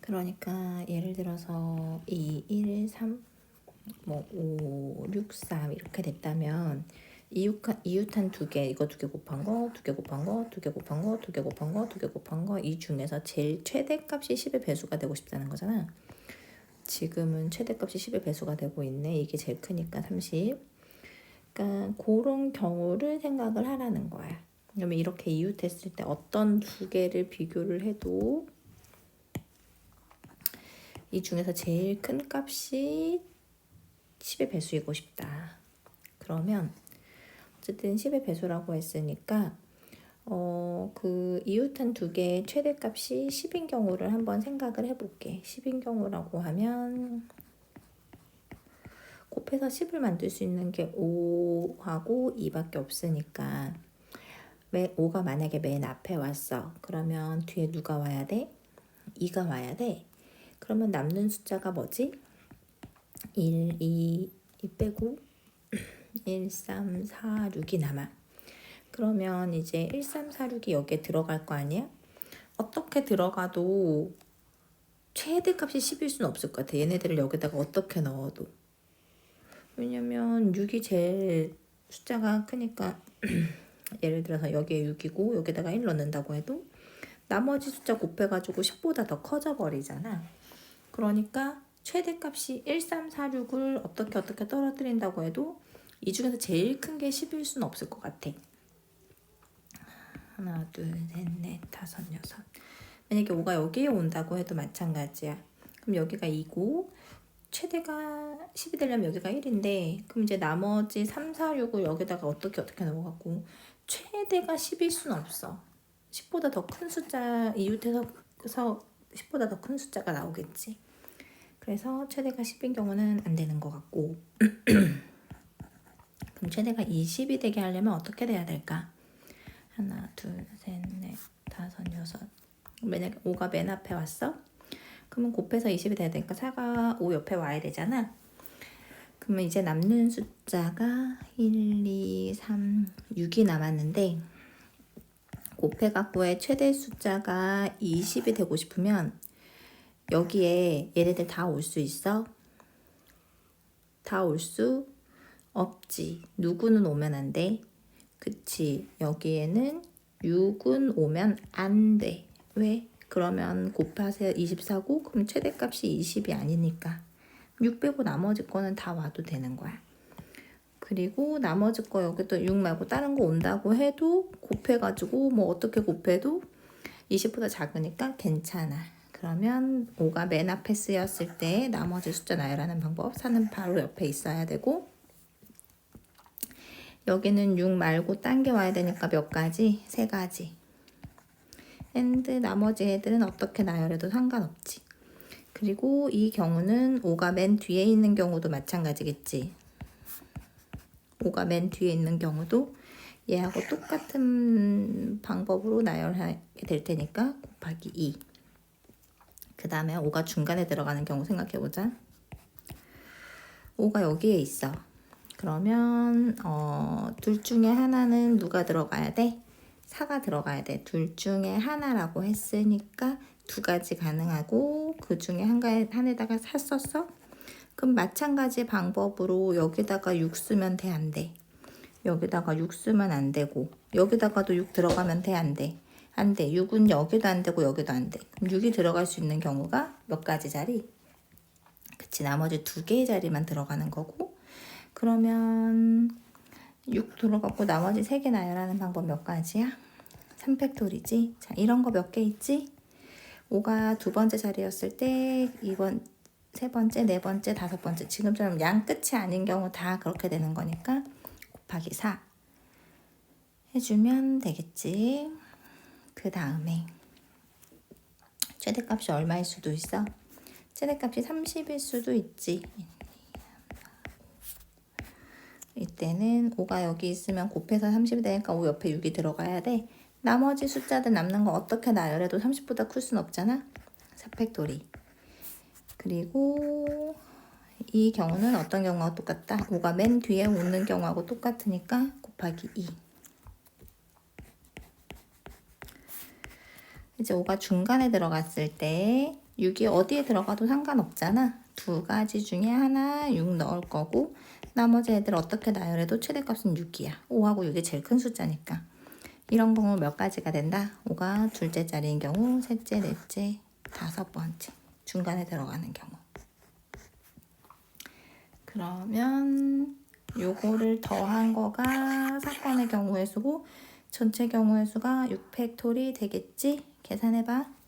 그러니까 예를 들어서 2, 1, 3, 뭐 5, 6, 3 이렇게 됐다면 이웃한, 이웃한 두 개, 이거 두 개 곱한 거, 두 개 곱한 거, 두 개 곱한 거, 두 개 곱한 거, 두 개 곱한 거, 이 중에서 제일 최대값이 10의 배수가 되고 싶다는 거잖아. 지금은 최대값이 10의 배수가 되고 있네. 이게 제일 크니까 30. 그러니까 그런 경우를 생각을 하라는 거야. 그러면 이렇게 이웃했을 때 어떤 두 개를 비교를 해도 이 중에서 제일 큰 값이 10의 배수이고 싶다. 그러면 어쨌든 10의 배수라고 했으니까 어, 그 이웃한 두 개의 최대값이 10인 경우를 한번 생각을 해볼게. 10인 경우라고 하면 곱해서 10을 만들 수 있는 게 5하고 2밖에 없으니까 5가 만약에 맨 앞에 왔어. 그러면 뒤에 누가 와야 돼? 2가 와야 돼. 그러면 남는 숫자가 뭐지? 1, 2, 2 빼고 1, 3, 4, 6이 남아. 그러면 이제 1, 3, 4, 6이 여기에 들어갈 거 아니야? 어떻게 들어가도 최대값이 10일 수는 없을 것 같아. 얘네들을 여기다가 어떻게 넣어도. 왜냐면 6이 제일 숫자가 크니까 예를 들어서 여기에 6이고 여기다가 1 넣는다고 해도 나머지 숫자 곱해가지고 10보다 더 커져 버리잖아. 그러니까 최대값이 1, 3, 4, 6을 어떻게 어떻게 떨어뜨린다고 해도 이 중에서 제일 큰 게 10일 수는 없을 것 같아. 하나, 둘, 셋, 넷, 다섯, 여섯. 만약에 5가 여기에 온다고 해도 마찬가지야. 그럼 여기가 2고 최대가 10이 되려면 여기가 1인데 그럼 이제 나머지 3, 4, 6을 여기다가 어떻게 어떻게 넣어갖고 최대가 10일 수는 없어. 10보다 더 큰 숫자 이웃에서 10보다 더 큰 숫자가 나오겠지. 그래서 최대가 10인 경우는 안 되는 것 같고 그럼 최대가 20이 되게 하려면 어떻게 돼야 될까? 하나, 둘, 셋, 넷, 다섯, 여섯 만약에 5가 맨 앞에 왔어? 그러면 곱해서 20이 돼야 되니까 4가 5 옆에 와야 되잖아. 그러면 이제 남는 숫자가 1, 2, 3, 6이 남았는데 곱해갖고의 최대 숫자가 20이 되고 싶으면 여기에 얘네들 다 올 수 있어? 다 올 수 없지. 누구는 오면 안 돼? 그치. 여기에는 6은 오면 안 돼. 왜? 그러면 곱하세요. 24고 그럼 최대값이 20이 아니니까 6 빼고 나머지 거는 다 와도 되는 거야. 그리고 나머지 거 여기 또 6 말고 다른 거 온다고 해도 곱해가지고 뭐 어떻게 곱해도 20보다 작으니까 괜찮아. 그러면 5가 맨 앞에 쓰였을 때 나머지 숫자 나열하는 방법 4는 바로 옆에 있어야 되고 여기는 6 말고 딴 게 와야 되니까 몇 가지? 세 가지. 앤드 나머지 애들은 어떻게 나열해도 상관없지. 그리고 이 경우는 5가 맨 뒤에 있는 경우도 마찬가지겠지. 5가 맨 뒤에 있는 경우도 얘하고 똑같은 방법으로 나열하게 될 테니까 곱하기 2. 그 다음에 5가 중간에 들어가는 경우 생각해보자. 5가 여기에 있어. 그러면 어, 둘 중에 하나는 누가 들어가야 돼? 4가 들어가야 돼. 둘 중에 하나라고 했으니까 두 가지 가능하고 그 중에 한, 가, 한에다가 4 썼어? 그럼 마찬가지 방법으로 여기다가 6 쓰면 돼, 안 돼? 여기다가 6 쓰면 안 되고 여기다가도 6 들어가면 돼, 안 돼? 안 돼. 6은 여기도 안 되고 여기도 안 돼. 그럼 6이 들어갈 수 있는 경우가 몇 가지 자리? 그치, 나머지 두 개의 자리만 들어가는 거고 그러면 6 들어갔고 나머지 3개 나열하는 방법 몇 가지야? 3팩토리지. 자, 이런 거 몇 개 있지? 5가 두 번째 자리였을 때 이번 세 번째, 네 번째, 다섯 번째 지금처럼 양 끝이 아닌 경우 다 그렇게 되는 거니까 곱하기 4 해주면 되겠지. 그 다음에 최대값이 얼마일 수도 있어? 최대값이 30일 수도 있지. 이때는 5가 여기 있으면 곱해서 30이 되니까 5 옆에 6이 들어가야 돼. 나머지 숫자들 남는 거 어떻게 나열해도 30보다 클 순 없잖아. 4팩토리. 그리고 이 경우는 어떤 경우가 똑같다? 5가 맨 뒤에 오는 경우하고 똑같으니까 곱하기 2. 이제 5가 중간에 들어갔을 때 6이 어디에 들어가도 상관없잖아. 두 가지 중에 하나 6 넣을 거고 나머지 애들 어떻게 나열해도 최대값은 6이야. 5하고 6이 제일 큰 숫자니까. 이런 경우 몇 가지가 된다? 5가 둘째 자리인 경우, 셋째, 넷째, 다섯 번째. 중간에 들어가는 경우. 그러면 요거를 더한 거가 사건의 경우의 수고 전체 경우의 수가 6팩토리 되겠지? 계산해봐.